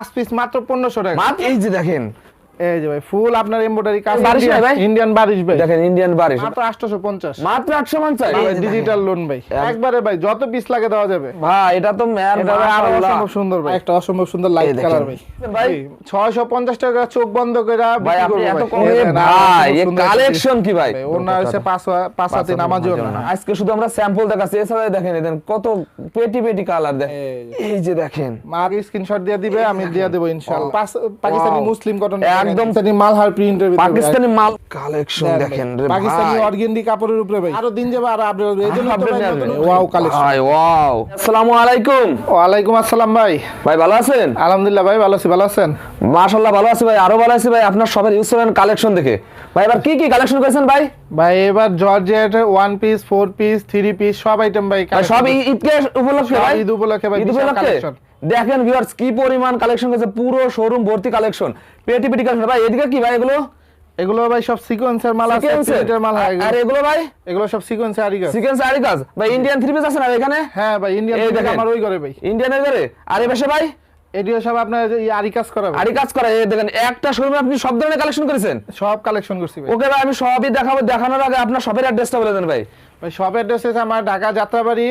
পাঁচ পিস মাত্র পনেরোশো টাকা। এই যে দেখেন এই যে ভাই ফুল আপনার এমব্রয়ডারি কাজ বারিশ ভাই? ইন্ডিয়ান বারিশ ভাই। দেখেন ইন্ডিয়ান বারিশ। মাত্র আটশোশো পঞ্চাশ মাত্র আটশো পঞ্চাশ ডিজিটাল লোন ভাই। একবারে ভাই যত পিস লাগে দেওয়া যাবে। ভাই এটা তো এটা অসম্ভব সুন্দর ভাই। একটা অসম্ভব সুন্দর লাইট কালার ভাই। ভাই। ছয়শো পঞ্চাশ টাকা চোখ বন্ধ করে ভাই আপনি এত কমে এই ভাই অসম্ভব এ সুন্দর একটা কালেকশন কি ভাই? হচ্ছে পাঁচ পাঁচ হাতে নামাজি না আজকে শুধু আমরা স্যাম্পল দেখাচ্ছি এছাড়া দেখেন এদের কত পেটি পেটি কালার দেখেন এই এই যে দেখেন। মার স্ক্রিনশট দিয়ে দিবে আমি দিয়ে দেবো ইনশাআল্লাহ। পাকিস্তানি মুসলিম কটন একদম মালহার প্রিন্টের ভিতরে। পাকিস্তানি মাল কালেকশন দেখেন রে পাকিস্তানি কাপড়ের উপরে ভাই। আরও দিন যাবে আর আপডেট হবে। তো ভাই ওয়াও কালেকশন ভাই ওয়াও আসসালামু আলাইকুম। ওয়ালাইকুম আসসালাম ভাই। ভাই ভালো আছেন? আলহামদুলিল্লাহ ভাই ভালো আছি ভালো আছেন? মাশাআল্লাহ ভালো আছি ভাই। আরও ভালো আছি ভাই। আপনার সবার ইউজ করেন কালেকশন দেখে। ভাই এবার কি কি কালেকশন করেছেন ভাই? ভাই এবার georgette one piece four piece three piece সব আইটেম ভাই সব ঈদকে উপলক্ষে ভাই? ঈদ উপলক্ষে ভাই ঈদ উপলক্ষে। দেখেন ভিউয়ার্স কি পরিমাণ কালেকশন করেছে পুরো শোরুম ভর্তি কালেকশন পেটি পেটি কালেকশন ভাই এদিকে কি ভাই এগুলো? এগুলো ভাই সব সিকোয়েন্সের মাল আছে সিকোয়েন্সের মাল আর এগুলো ভাই? এগুলো সব সিকোয়েন্সের আরি কাজ সিকোয়েন্স আরি কাজ ভাই ইন্ডিয়ান থ্রি পিস আছে না এখানে? হ্যাঁ ভাই ইন্ডিয়ান এই দেখেন। আমার ওই করে ভাই। ইন্ডিয়ানের ঘরে? আর এ পাশে ভাই? এডিও সব আপনার আরি কাজ করা আরি কাজ করে এই দেখেন একটা শোরুমে আপনি সব ধরনের কালেকশন করেছেন? সব কালেকশন করছি ভাই। ওকে ভাই আমি সবই দেখাবো দেখানোর আগে আপনার শপের অ্যাড্রেসটা বলে দেন ভাই। ভাই সব অ্যাড্রেস আছে আমার ঢাকা যাত্রাবাড়ি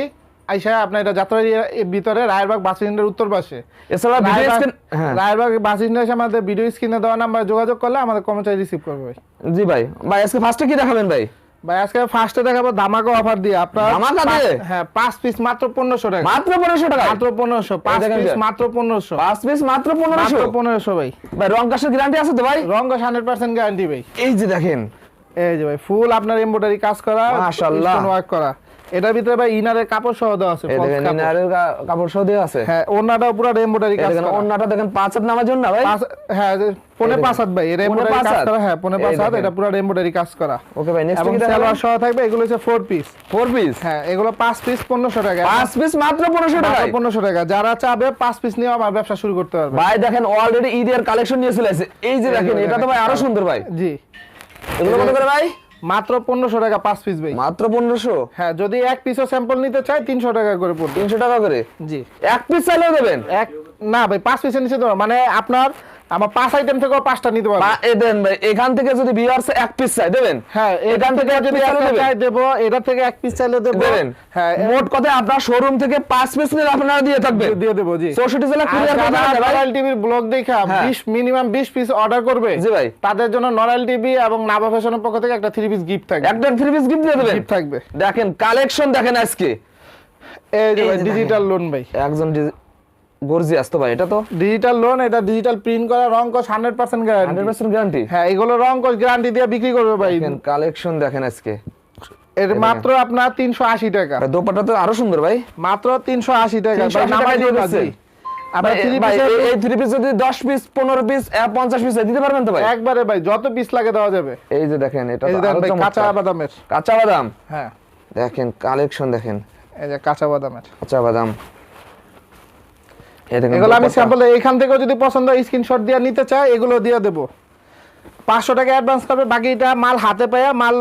আইসা আপনার এটা যাত্রাবাড়ি এর ভিতরে রায়েরবাগ বাস স্ট্যান্ডের উত্তর পাশে। এছাড়া ভিডিও রায়েরবাগ স্ক্রিন হ্যাঁ। রায়েরবাগ বাস স্ট্যান্ডে আমাদের ভিডিও স্ক্রিনে দেওয়া নাম্বার যোগাযোগ করলে আমাদের কর্মচারী রিসিভ করবে ভাই। জি ভাই। ভাই আজকে ফার্স্টে কি দেখাবেন ভাই? ভাই আজকে ফার্স্টে দেখাবো ধামাকা অফার দিয়ে। আপনার ধামাকা দিয়ে? হ্যাঁ পাঁচ পিস মাত্র পনেরোশো টাকা। মাত্র পনেরোশো টাকা মাত্র পনেরোশো পাঁচ পিস মাত্র পনেরোশো। পাঁচ পিস মাত্র পনেরোশো? মাত্র পনেরোশো ভাই। ভাই রং কাশের গ্যারান্টি আছে তো ভাই? রঙ্গ হান্ড্রেড পার্সেন্ট গ্যারান্টি ভাই। এই যে দেখেন। এই যে ভাই ফুল আপনার এমব্রয়ডারি কাজ করা মাশাআল্লাহ। ওয়ার্ক করা। এটার ভিতরে ভাই ইনারের কাপড় সহ দেওয়া আছে দেখেন ইনারের কাপড় সহ দেওয়া আছে? হ্যাঁ পুরো কাজ দেখেন দেখেন পাঁচ হাত নামার জন্য ভাই? হ্যাঁ পনে পাঁচ হাত ভাই কাজ করা হ্যাঁ পনে পাঁচ হাত এটা পুরো কাজ করা। ওকে ভাই নেক্সট কি সালোয়ার সহ থাকবে এগুলো হচ্ছে ফোর পিস ফোর পিস হ্যাঁ এগুলো পাঁচ পিস পনেরোশো টাকা। পাঁচ পিস মাত্র পনেরোশো টাকা পনেরোশো টাকা। যারা চাবে পাঁচ পিস নিয়ে আমার ব্যবসা শুরু করতে পারবে। ভাই দেখেন অলরেডি ঈদের কালেকশন নিয়ে চলে আসছে এই যে দেখেন এটা তো ভাই আরও সুন্দর ভাই। জি। এগুলো কত করে ভাই? মাত্র পনেরোশো টাকা পাঁচ পিস ভাই মাত্র পনেরোশো? হ্যাঁ যদি এক পিসও স্যাম্পল নিতে চাই তিনশো টাকা করে পড়বে। তিনশো টাকা করে? জি। এক পিস চাইলেও দেবেন? এক না ভাই পাঁচ পিসের নিচে দেবেন মানে আপনার আমার পাঁচ আইটেম থেকেও পাঁচটা নিতে পারবে। দেন ভাই এখান থেকে যদি ভিউয়ার্স এক পিস চাই দেবেন? হ্যাঁ এখান থেকে যদি চাইলে দেবেন? চাই দেবো এটা থেকে এক পিস চাইলে দেবো। দেবেন? হ্যাঁ মোট কথা আপনার শোরুম থেকে পাঁচ পিস নিলে আপনারা দিয়ে থাকবেন। দিয়ে দেবো জি। চৌষট্টি জেলা কুরিয়ার নরাইল টিভির ব্লগ দেখা। বিশ মিনিমাম বিশ পিস অর্ডার করবে। জি ভাই। তাদের জন্য নরাইল টিভি এবং নাভা ফ্যাশনের পক্ষ থেকে একটা থ্রি পিস গিফট থাকবে। একটা থ্রি পিস গিফট দিয়ে দেবেন? গিফট থাকবে। দেখেন কালেকশন দেখেন আজকে। এই যে যে ডিজিটাল লোন ভাই। একজন গর্জিয়াস তো ভাই এটা তো? ডিজিটাল লোন এটা ডিজিটাল প্রিন্ট করা রং percent hundred guarantee percent guarantee হ্যাঁ এগুলো রং কোশ গ্যারান্টি দিয়ে বিক্রি করবে ভাই। দেখেন কালেকশন দেখেন আজকে। এর মাত্র আপনার তিনশো আশি টাকা। দোপাটা তো আরও সুন্দর ভাই। মাত্র তিনশো আশি টাকা। ভাই নামাই দিয়ে এই- থ্রি পিস যদি পিস পিস দিতে পারবেন তো ভাই? একবারে ভাই যত পিস লাগে দেওয়া যাবে। এই যে দেখেন এটা কাঁচা বাদামের। কাঁচা বাদাম? হ্যাঁ। দেখেন কালেকশন দেখেন। এই যে কাঁচা বাদামের। কাঁচা বাদাম। এগুলো আমি স্যাম্পল এখান থেকেও যদি পছন্দ স্ক্রিনশট দিয়ে নিতে চাই এগুলো দিয়ে দেবো। পাঁচশো টাকা অ্যাডভান্স করবে বাকিটা মাল হাতে পায়া মাল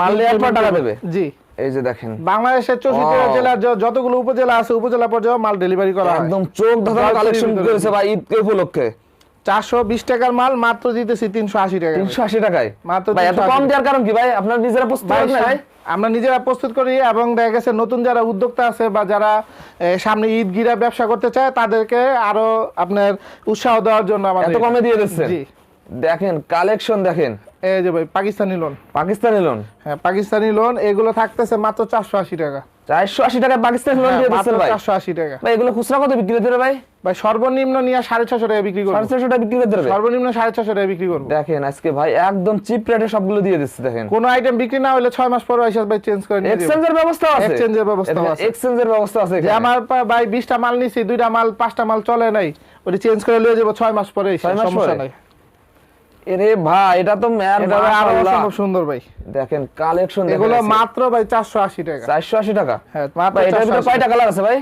মাল টাকা দেবে। জি। এই যে দেখেন। বাংলাদেশের চৌষট্টি জেলার যতগুলো উপজেলা আছে উপজেলা পর্যায়ে মাল ডেলিভারি করা একদম চোখ জয়পুরের কালেকশন করেছে ভাই ঈদ উপলক্ষে। চারশো বিশ টাকার মাল মাত্র দিতেছি তিনশো আশি টাকা তিনশো আশি টাকায়? মাত্র এত কম দেওয়ার কারণ কি ভাই? আপনার নিজেরা প্রস্তুত ভাই, করেন না ভাই? আমরা নিজেরা প্রস্তুত করি এবং দেখা গেছে নতুন যারা উদ্যোক্তা আছে বা যারা সামনে ঈদ গিরা ব্যবসা করতে চায় তাদেরকে আরও আপনার উৎসাহ দেওয়ার জন্য আমাদের এত কমে দিয়ে দিচ্ছে জি। দেখেন কালেকশন দেখেন। এই যে ভাই পাকিস্তানি লোন পাকিস্তানি লোন হ্যাঁ পাকিস্তানি লোন এগুলো থাকতেছে মাত্র চারশো আশি টাকা। চারশো আশি টাকায় লোন দিয়ে দিচ্ছেন ভাই। চারশো আশি টাকা। ভাই এগুলো খুচরা কত বিক্রি করতে ভাই? ভাই সর্বনিম্ন নিয়ে সাড়ে ছশো টাকা বিক্রি করব। সাড়ে চারশো টাকা বিক্রি করতে হবে সর্বনিম্ন সাড়ে ছশো টাকা বিক্রি করব। দেখেন আজকে ভাই একদম চিপ রেটে সবগুলো দিয়ে দিচ্ছে দেখেন। কোনো আইটেম বিক্রি না হলে ছয় মাস পরে এসে ভাই চেঞ্জ করে নিয়ে যাবে। এক্সচেঞ্জের ব্যবস্থা আছে Exchange-এর আছে। এক্সচেঞ্জের ব্যবস্থা আছে যে আমার ভাই বিশটা মাল নিছি দুইটা মাল পাঁচটা মাল চলে নাই। ওটি চেঞ্জ করে লিয়ে যাব ছয় মাস পরে মাস সমস্যা পরে? নাই। এরে ভাই এটা তো ম্যান এটা আরও অসম্ভব সুন্দর ভাই। দেখেন কালেকশন এগুলো মাত্র ভাই চারশো আশি টাকা। চারশো আশি টাকা? হ্যাঁ মাত্র এটার ভিতরে কয়টা কালার আছে ভাই?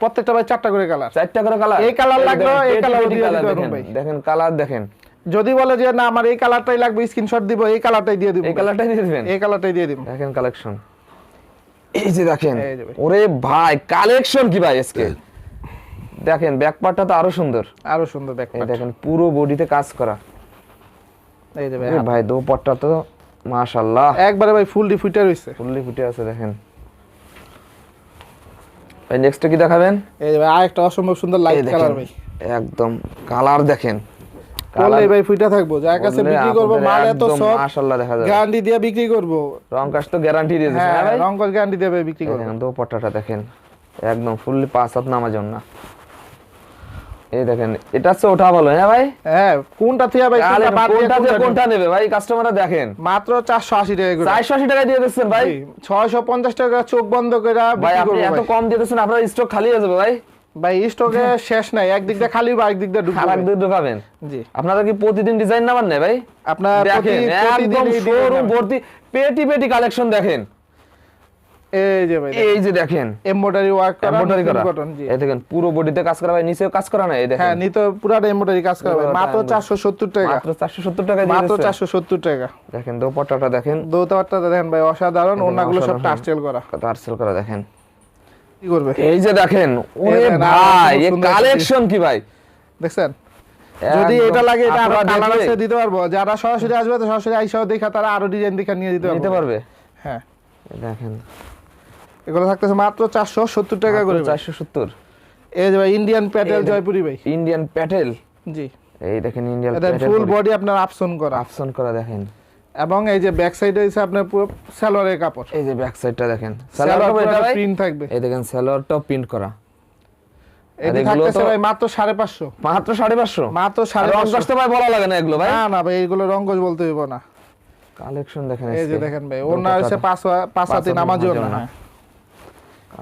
প্রত্যেকটা ভাই চারটা করে কালার চারটা করে কালার এই colour লাগল, এই colour দিয়ে দেখেন ভাই। দেখেন কালার দেখেন। যদি বলে যে না আমার এই কালারটাই লাগবে স্ক্রিনশট দিব এই কালারটাই দিয়ে দিব এই কালারটাই দিয়ে দিবেন? এই কালারটাই দিয়ে দিব। দেখেন কালেকশন এই যে দেখেন। ওরে ভাই কালেকশন কি ভাই আজকে? দেখেন ব্যাক পার্টটা তো আরও সুন্দর। আরও সুন্দর ব্যাক দেখেন পুরো বডিতে কাজ করা। এই যে ভাই এ ভাই দোপাট্টা তো মাশাআল্লাহ। একবারে ভাই ফুল ডি ফুটে রইছে। ফুললি ফুটে আছে দেখেন। ভাই নেক্সট কি দেখাবেন? এই যে ভাই আরেকটা অসম্ভব সুন্দর লাইট কালার ভাই। একদম কালার দেখেন। বললেই ভাই ফুটে থাকব যার কাছে বিক্রি করব মাল এত সব মাশাআল্লাহ দেখা যায় গ্যারান্টি দিয়ে বিক্রি করব। রং কাজ তো গ্যারান্টি দিয়ে দিয়েছে হ্যাঁ হ্যাঁ ভাই? রং গ্যারান্টি দিয়ে বিক্রি করব। দেখেন দেখেন। একদম ফুললি পাঁচ হাত নামার জন্য এই দেখেন এটা হচ্ছে ওঠা ভালো হ্যাঁ ভাই? হ্যাঁ কোনটা থেকে ভাই কোনটা দিয়ে কোনটা নেবে ভাই? কাস্টমাররা দেখেন। মাত্র চারশো আশি টাকা করে। চারশো আশি টাকা দিয়ে দিচ্ছেন ভাই? ছয়শো পঞ্চাশ টাকা চোখ বন্ধ করে ভাই আপনি এত কম দিয়ে দিচ্ছেন আপনার স্টক খালি হয়ে যাবে ভাই। ভাই স্টকে শেষ নাই একদিক দিয়ে খালি বা একদিক দিয়ে ঢুকবে। ভাই। দিয়ে ঢোকাবেন? জি। আপনারা কি প্রতিদিন ডিজাইন নামান নেই ভাই? আপনার প্রতিদিন শোরুম ভর্তি পেটি পেটি কালেকশন দেখেন। এই যে ভাই এই যে দেখেন। এমব্রয়ডারি ওয়ার্ক করা এমব্রয়ডারি করা। জি। এই দেখেন পুরো বডিতে কাজ করা ভাই নিচেও কাজ করা না? এই হ্যাঁ দেখেন নিতে এমব্রয়ডারি কাজ করা ভাই। মাত্র একদম। চারশো সত্তর টাকা। মাত্র চারশো সত্তর টাকা দিয়ে মাত্র দিচ্ছে। চারশো সত্তর টাকা। দেখেন দোপাট্টাটা দেখেন। দৌতাবারটা দেখেন ভাই অসাধারণ। ওনাগুলো সব টার্সেল করা। কত করা দেখেন। কি করবে? এই যে দেখেন ওরে ভাই কালেকশন কি ভাই? দেখছেন? যদি এটা লাগে এটা আরও কালার আছে দিতে পারব। যারা সরাসরি আসবে তো সরাসরি আইসাও দেখা তারা আরও ডিজাইন দেখা নিয়ে দিতে নিতে পারবে? হ্যাঁ। দেখেন। এগুলো থাকতেছে মাত্র চারশো সত্তর টাকা করে চারশো সত্তর। এই যে ভাই ইন্ডিয়ান প্যাটেল জয়পুরি ভাই। ইন্ডিয়ান প্যাটেল জি। এই দেখেন ইন্ডিয়ান প্যাটেল ফুল বডি। আপনার আপসন করা। অপশন করা দেখেন। এবং এই যে ব্যাক সাইডে হচ্ছে আপনার পুরো সালোয়ারের কাপড়। এই যে ব্যাক সাইডটা দেখেন। সালোয়ার সালোয়ার এটা ভাই? প্রিন্ট থাকবে। এই দেখেন সালোয়ারটাও প্রিন্ট করা। এটি এগুলো থাকতেছে ভাই মাত্র সাড়ে পাঁচশো। মাত্র সাড়ে পাঁচশো? মাত্র সাড়ে রং কষ্ট ভাই বলা লাগে না এগুলো ভাই? না না ভাই এইগুলো রঙ্গজ বলতে হইব না। কালেকশন দেখেন এই যে দেখেন ভাই। ওনার হচ্ছে পাঁচ পাঁচ হাতি হাতি নামাজও নামাজও না না।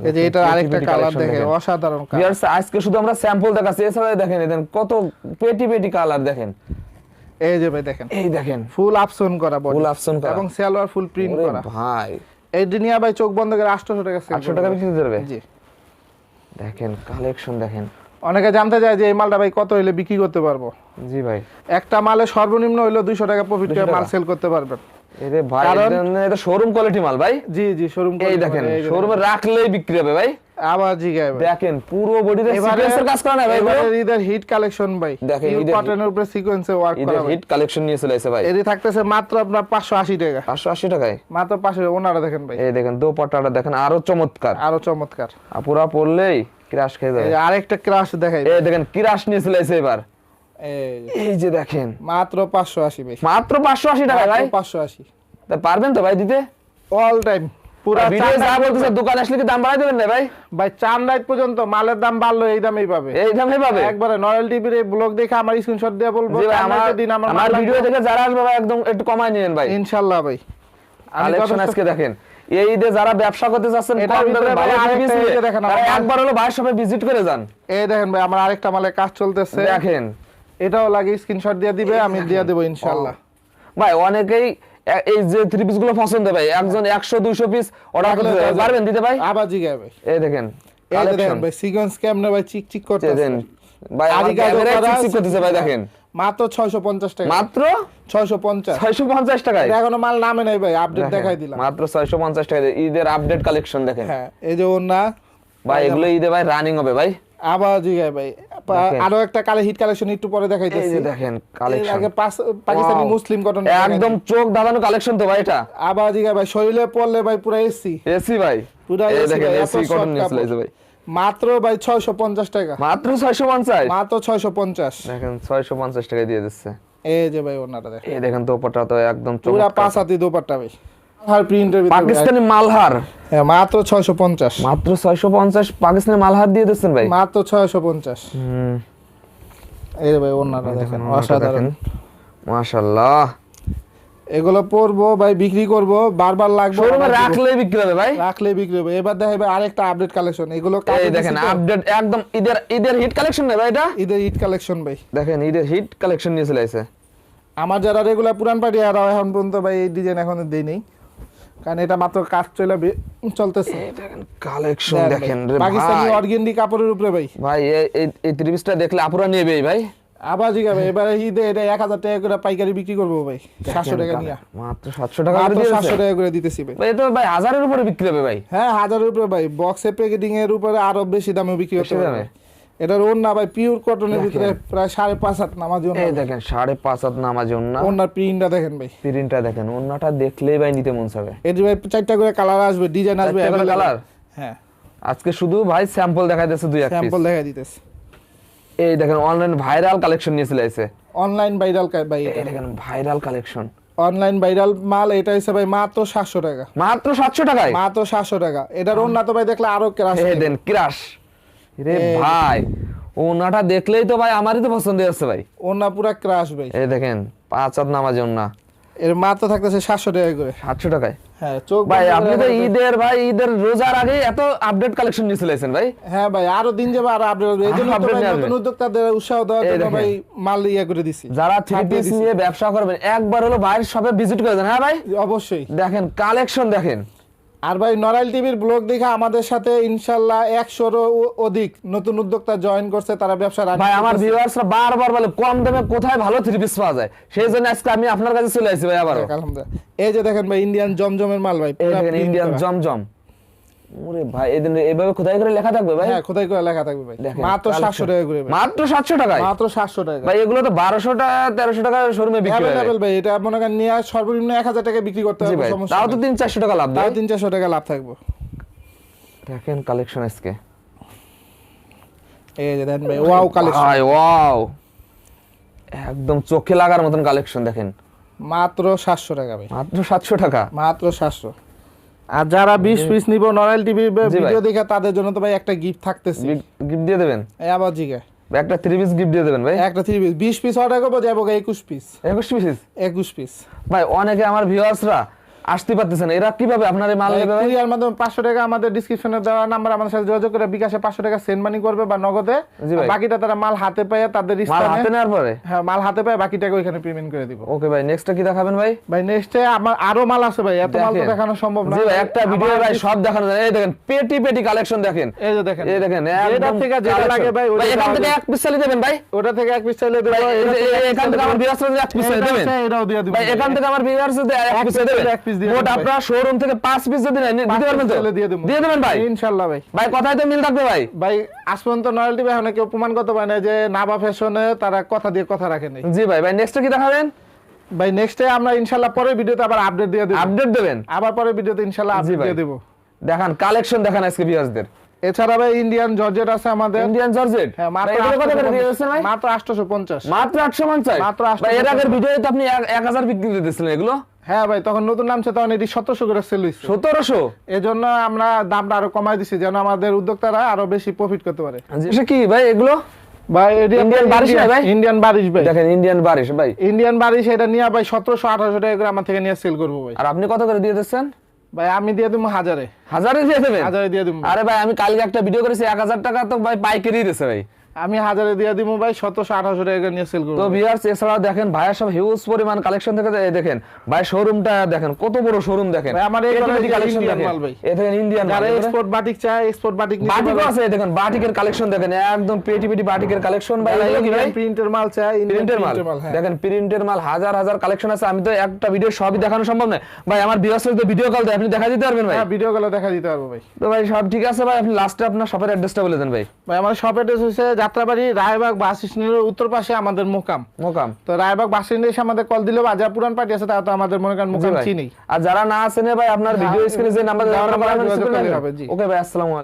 এই যে এটা আরেকটা কালার দেখে দেখেন। অসাধারণ colour। Viewers, আজকে শুধু আমরা স্যাম্পল দেখাচ্ছি। এছাড়া দেখেন এদের কত পেটি পেটি কালার দেখেন। এই যে ভাই দেখেন এই দেখেন। ফুল আপসন করা বডি ফুল অপশন করা। এবং সালোয়ার ফুল প্রিন্ট করা। ভাই। এই দিনিয়া ভাই চোখ বন্ধ করে 800 টাকা 800 টাকা বিক্রি করতে পারবে জি। দেখেন কালেকশন দেখেন। অনেকে জানতে চায় যে এই মালটা ভাই কত হইলে বিক্রি করতে পারব? জি ভাই। একটা মালে সর্বনিম্ন হইল 200 টাকা প্রফিট 200 করে মাল সেল করতে পারবেন। এরে ভাই এটা- শোরুম কোয়ালিটি মাল ভাই? জি জি শোরুম এই দেখেন শোরুমে রাখলেই বিক্রি হবে ভাই। আবার ভাই। দেখেন পুরো বডিতে সিকোয়েন্সের কাজ করা না ভাই এবারে? হিট কালেকশন ভাই। দেখেন, কটনের উপরে সিকোয়েন্সে ওয়ার্ক করা হিট কালেকশন নিয়ে চলে এসে ভাই। এটি থাকতেছে মাত্র আপনার 580 টাকা। পাঁচশো আশি টাকায়? মাত্র 500 ওনারা দেখেন ভাই। এই দেখেন দোপাট্টাটা দেখেন আরও চমৎকার। আরও চমৎকার। আপুরা পড়লেই ক্রাশ খেয়ে যাবে। আরেকটা ক্রাশ দেখাই এই দেখেন ক্রাশ নিয়ে চলে এসে এবার। এই যে, দেখেন। মাত্র 580 ভাই মাত্র পাঁচশো আশি টাকা ভাই? 580 তা পারবেন তো ভাই দিতে? অল টাইম পুরো ভিডিও যা বলতেছে দোকান আসলে কি দাম বাড়াই দেবেন না ভাই? ভাই চান রাইট পর্যন্ত মালের দাম বাড়লো এই দামেই পাবে। এই দামে পাবে? একবারে নরেল টিভির এই ব্লগ দেখে আমার স্ক্রিনশট দিয়ে বলব জি ভাই চান আমার দিন আমার আমার ভিডিও দেখে যারা আসবে ভাই একদম একটু কমায় নিয়েন ভাই। ইনশাআল্লাহ ভাই। কালেকশন আজকে দেখেন। এই ঈদে যারা ব্যবসা করতে একবার হলো ভাইয়ের ভিজিট করে যান। এই দেখেন ভাই আমার আরেকটা মালের কাজ চলতেছে। দেখেন। এটাও লাগে স্ক্রিনশট দিয়ে দিবে আমি দিয়ে দেবো ইনশাআল্লাহ ভাই অনেকেই এই যে থ্রি পিসগুলো পছন্দ ভাই একজন একশো দুইশো পিস অর্ডার করতে পারবেন দিতে ভাই? আবার জিগায় ভাই এই দেখেন এই দেখেন ভাই সিকোয়েন্স কেমনে ভাই চিক চিক করতেছে। দেন ভাই আরি কাজও ক্যামেরায় করা চিকচিক করতেছে ভাই দেখেন। মাত্র 650 টাকা। মাত্র? 650 ছয়শো পঞ্চাশ টাকায়? এটা এখনও মাল নামে নাই ভাই আপডেট দেখাই দিলাম। মাত্র ছয়শো পঞ্চাশ টাকা ঈদের আপডেট কালেকশন দেখেন। হ্যাঁ এই যে ওন্না ভাই এগুলো ঈদে ভাই রানিং হবে ভাই। আবার জিগায় ভাই। আরও একটা কালে হিট কালেকশন একটু পরে দেখাইতেছি। দেখেন কালেকশন আগে পাকিস্তানি মুসলিম কটন একদম চোখ ধাঁধানো কালেকশন তো ভাই এটা। আবার জিগায় ভাই শরীরে পড়লে ভাই পুরো এসি এসি ভাই। পুরা দেখেন এসি কটন নিয়ে ভাই। মাত্র ভাই 650 টাকা। মাত্র ছয়শো পঞ্চাশ? মাত্র 650 দেখেন ছয়শো পঞ্চাশ টাকা দিয়ে দিচ্ছে। এই যে ভাই ওনাটা দেখেন। এই দেখেন তো একদম পুরা। পাঁচ হাতি দোপাট্টা ভাই। আর প্রিন্টের ভিতরে পাকিস্তানি মালহার। হ্যাঁ মাত্র 650 মাত্র ছয়শো পঞ্চাশ পাকিস্তানি মালহার দিয়ে দিচ্ছেন ভাই। মাত্র 650 হুম, এই ভাই দেখেন অসাধারণ দেখেন। মাশাআল্লাহ। এগুলো পরবো ভাই বিক্রি করব বারবার লাগবে বিক্রি হবে ভাই। বিক্রি হবে। এবার দেখাবে আরেকটা আপডেট কালেকশন এগুলো এই দেখেন আপডেট একদম ঈদের ঈদের হিট কালেকশন নেই ভাই এটা? ঈদের ঈদ কালেকশন ভাই। দেখেন ঈদের হিট কালেকশন নিয়ে চলে আসে আমার যারা রেগুলার পুরান পার্টি আর এখন পর্যন্ত ভাই এই ডিজাইন এখনও দেই নেই কারণ এটা মাত্র কাজ চলে চলতেছে। কালেকশন দেখেন। রে পাকিস্তানি অর্গেন্ডি কাপড়ের উপরে ভাই। ভাই এই- এই দেখলে আপুরা নেবেই ভাই। আবার জিগাবে এবারে ঈদে এটা এক হাজার টাকা করে পাইকারি বিক্রি করব ভাই। সাতশো টাকা নিয়ে। মাত্র সাতশো টাকা করে মাত্র দিয়ে সাতশো টাকা করে দিতেছি ভাই। ভাই, এ তো ভাই হাজারের উপরে বিক্রি হবে ভাই। হ্যাঁ হাজারের উপরে ভাই। বক্সে প্যাকেটিং এর উপরে আরও বেশি দামে বিক্রি করতে পারবে? এটার ওন্না ভাই পিওর কটনের ভিতরে প্রায় সাড়ে পাঁচ হাত নামাজ এই দেখেন সাড়ে পাঁচ হাত নামাজ ওন্না ওনার প্রিন্টটা দেখেন ভাই। প্রিন্টটা দেখেন ওন্নাটা দেখলেই ভাই নিতে মন চাবে। এটি ভাই চারটা করে কালার আসবে ডিজাইন আসবে colour? হ্যাঁ। আজকে শুধু ভাই স্যাম্পল দেখা যাচ্ছে দুই স্যাম্পল দেখা দিতেছে। এই দেখেন অনলাইন ভাইরাল কালেকশন নিয়ে চলে অনলাইন ভাইরাল ভাই এই দেখেন ভাইরাল কালেকশন অনলাইন ভাইরাল মাল এটা হচ্ছে ভাই মাত্র সাতশো টাকা। মাত্র সাতশো টাকায়? মাত্র সাতশো টাকা। এটার ওন্না তো ভাই দেখলে আরও ক্রাশ দেন ক্রাশ রে ভাই ওনাটা দেখলেই তো ভাই আমারই তো পছন্দ হচ্ছে ভাই। পুরা ক্রাশ ভাই। এই দেখেন পাঁচ নামাজ ওন্না এর মাত্র থাকতেছে সাতশো টাকা করে। সাতশো টাকায়? হ্যাঁ চোখ ভাই আপনি তো ঈদের ভাই ঈদের রোজার আগে এত আপডেট কালেকশন নিয়ে চলে ভাই। হ্যাঁ ভাই আরও দিন যাবে আর আপডেট হবে। এই জন্য নতুন উদ্যোক্তাদের উৎসাহ দেওয়ার জন্য ভাই মাল ইয়ে করে দিছি। যারা থ্রি পিস নিয়ে ব্যবসা করবেন একবার হলো বাইরের শপে ভিজিট করে দেন হ্যাঁ ভাই? অবশ্যই। দেখেন কালেকশন দেখেন। আর ভাই নরাইল টিভির ব্লগ দেখে আমাদের সাথে ইনশাল্লাহ একশোরও অধিক নতুন উদ্যোক্তা জয়েন করছে তারা ব্যবসা ভাই আমার। ভিউয়ার্সরা বারবার বলে কম দামে কোথায় ভালো থ্রি পিস পাওয়া যায় সেই জন্য আজকে আমি আপনার কাছে চলে আসি ভাই আবার এই যে দেখেন ভাই ইন্ডিয়ান জমজমের মাল ভাই ইন্ডিয়ান। জমজম ওরে ভাই এদিন এইভাবে কোথায় করে লেখা থাকবে ভাই? হ্যাঁ খোদাই করে লেখা থাকবে ভাই। মাত্র collection। সাতশো টাকা করে মাত্র সাতশো টাকায়? মাত্র সাতশো টাকা ভাই এগুলো তো বারোশো টাকা তেরোশো টাকা শোরুমে বিক্রি হয়। অ্যাভেলেবেল ভাই এটা মনে নিয়ে সর্বনিম্ন এক হাজার টাকা বিক্রি করতে হবে সমস্যা তাও তো টাকা লাভ তাও টাকা লাভ থাকব। দেখেন কালেকশন আজকে। এই যে দেন ভাই ওয়াও কালেকশন ভাই ওয়াও একদম চোখে লাগার মতন কালেকশন দেখেন। মাত্র সাতশো টাকা ভাই। মাত্র সাতশো টাকা। মাত্র সাতশো। আর যারা বিশ পিস নিব নরাইল টিভি ভিডিও দেখে তাদের জন্য তো ভাই একটা গিফট থাকতেছে। গিফট দিয়ে দেবেন? এই আবার জিগে। একটা থ্রি পিস গিফট দিয়ে দেবেন ভাই? একটা থ্রি পিস বিশ পিস অর্ডার করব যাব একুশ পিস একুশ পিস একুশ পিস ভাই অনেকে আমার ভিউয়ার্সরা আসতে পারতেছে না এরা কীভাবে আপনার মাল নেবে কুরিয়ার মাধ্যমে পাঁচশো টাকা আমাদের ডিসক্রিপশনে দেওয়া নাম্বার আমাদের সাথে যোগাযোগ করে বিকাশে পাঁচশো টাকা সেন্ড মানি করবে বা নগদে। বাকিটা তারা মাল হাতে পেয়ে তাদের মাল হাতে নেওয়ার পরে? হ্যাঁ মাল হাতে পেয়ে বাকি টাকা ওইখানে পেমেন্ট করে দিব। ওকে ভাই নেক্সটটা কি দেখাবেন ভাই? ভাই নেক্সটে আমার আরও মাল আছে ভাই এত মাল তো দেখানো। সম্ভব না। জি ভাই একটা ভিডিও ভাই সব দেখানো যায়। এই দেখেন পেটি পেটি কালেকশন দেখেন। এই যে দেখেন। এই দেখেন একদম থেকে যেটা লাগে ভাই ওইটা এখান থেকে এক পিস চালিয়ে দেবেন ভাই। ওটা থেকে এক পিস চাইলে দেবো এখান থেকে আমার ভিউয়ার্সরা এক পিস এটা দেবেন। এটাও দিয়ে দিব। ভাই এখান থেকে আমার ভিউয়ার্সদের এক পিস দেবেন। এক piece দিয়ে মোট আপনারা শোরুম থেকে পাঁচ পিস যদি নেন দিতে পারবেন তো? দিয়ে দেবো। দিয়ে দেবেন ভাই? ভাই। ভাই কথাই তো মিল থাকবে ভাই। ভাই আজ পর্যন্ত করতে পারে না যে নাবা ফ্যাশনে তারা কথা দিয়ে কথা রাখে নাই। জি ভাই ভাই নেক্সট কি দেখাবেন? ভাই নেক্সটে আমরা পরের ভিডিওতে আবার আপডেট দিয়ে দেবো। আপডেট দেবেন? আবার পরের ভিডিওতে আপডেট দিয়ে দেবো। দেখান কালেকশন দেখান আজকে ভিউয়ার্সদের এছাড়া ভাই ইন্ডিয়ান জর্জেট আছে আমাদের। ইন্ডিয়ান জর্জেট হ্যাঁ ভাই কত করে দিয়ে ভাই? মাত্র আটশোশো পঞ্চাশ। মাত্র আটশো পঞ্চাশ? মাত্র 850 ভাই এর আগের ভিডিওতে আপনি এক- এক হাজার বিক্রি করে দিচ্ছিলেন এগুলো? হ্যাঁ ভাই তখন নতুন নামছে তখন এটি সতেরোশো করে সেল হয়েছে সতেরোশো? আমরা দামটা আরও কমাই দিছি যেন আমাদের উদ্যোক্তারা আরও বেশি প্রফিট করতে পারে। কি ভাই এগুলো? ভাই এটি বারিশ ভাই? ইন্ডিয়ান বারিশ ভাই। দেখেন ইন্ডিয়ান বারিশ ভাই। ইন্ডিয়ান বারিশ এটা নিয়ে ভাই সতেরোশো আঠারোশো টাকা করে আমার থেকে নিয়ে সেল করব ভাই। আর আপনি কত করে দিয়ে দিচ্ছেন? ভাই আমি দিয়ে দেবো হাজারে। হাজারে দিয়ে দেবেন? হাজারে দিয়ে দেবো। আরে ভাই আমি কালকে একটা ভিডিও করেছি এক হাজার টাকা তো ভাই পাইকারি দিয়েছে ভাই। আমি হাজারে দিয়ে দিব ভাই সতেরোশো আঠারোশো টাকা নিয়ে সেল করব। তো ভিউয়ার্স এছাড়াও দেখেন ভাইয়ের সব হিউজ পরিমাণ কালেকশন থেকে দেখেন ভাই শোরুমটা দেখেন কত বড় শোরুম দেখেন। ভাই, আমার এই কালেকশন দেখেন। ভাই। এ দেখেন ইন্ডিয়ান যারা এক্সপোর্ট বাটিক চায় এক্সপোর্ট বাটিক পারবে। আছে দেখেন বাটিকের কালেকশন দেখেন একদম পেটি পেটি বাটিকের কালেকশন ভাই প্রিন্টের মাল চায় প্রিন্টের মাল। হ্যাঁ। দেখেন প্রিন্টের মাল হাজার হাজার কালেকশন আছে আমি তো একটা ভিডিও সবই দেখানো সম্ভব নয়। ভাই আমার ভিউয়ার্স তো ভিডিও কল দেয় আপনি দেখা দিতে পারবেন ভাই? হ্যাঁ ভিডিও কল দেখা দিতে পারব ভাই। তো ভাই সব ঠিক আছে ভাই আপনি লাস্টে আপনার শপের অ্যাড্রেসটা বলে দেন ভাই। ভাই আমার শপ অ্যাড্রেস হচ্ছে যাত্রাবাড়ি রায়বাগ বাস স্ট্যান্ডের উত্তর পাশে আমাদের মোকাম। মোকাম। তো রায়বাগ বাস স্ট্যান্ডে এসে আমাদের কল দিলে বা পুরান পার্টি আছে তারা তো আমাদের মনে করেন মোকাম চিনি। আর যারা না আছেন ভাই আপনার ভিডিও স্ক্রিনে যে নাম্বার দেওয়া হবে, ওকে ভাই আসসালামু